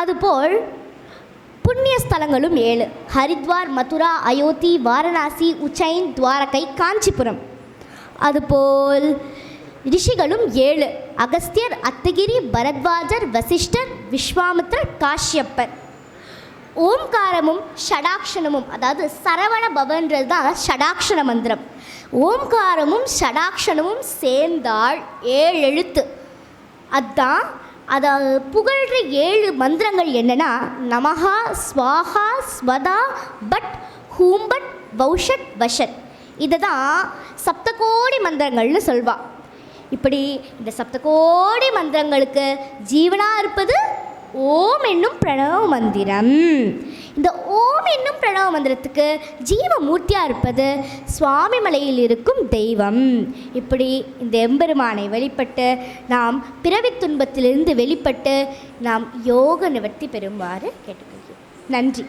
அதுபோல் புண்ணிய ஸ்தலங்களும் ஏழு. ஹரித்வார் மதுரா அயோத்தி வாரணாசி உச்சைன் துவாரகை காஞ்சிபுரம். அதுபோல் ரிஷிகளும் ஏழு. அகஸ்தியர் அத்தகிரி பரத்வாஜர் வசிஷ்டர் விஸ்வாமித்ரர் காஷ்யப்பர். ஓம்காரமும் ஷடாக்ஷணமும் அதாவது சரவண பவன்றது தான் ஷடாக்ஷண மந்திரம். ஓம்காரமும் ஷடாக்ஷணமும் சேர்ந்தால் ஏழு எழுத்து அதை புகழ்கிற ஏழு மந்திரங்கள் என்னென்னா நமஹா ஸ்வாஹா ஸ்வதா பட் ஹூம்பட் வௌஷட் வஷட். இதை தான் சப்தகோடி மந்திரங்கள்னு சொல்வாள் இப்படி இந்த சப்தகோடி மந்திரங்களுக்கு ஜீவனாக இருப்பது ஓம் என்னும் பிரணவ மந்திரம். இந்த ஓம் என்னும் பிரணவ மந்திரத்துக்கு ஜீவமூர்த்தியாக இருப்பது சுவாமி மலையில் இருக்கும் தெய்வம். இப்படி இந்த எம்பெருமானை வெளிப்பட்டு நாம் பிறவி துன்பத்திலிருந்து வெளிப்பட்டு நாம் யோக நிவர்த்தி பெறுமாறு கேட்டுக்கொள்கிறோம். நன்றி.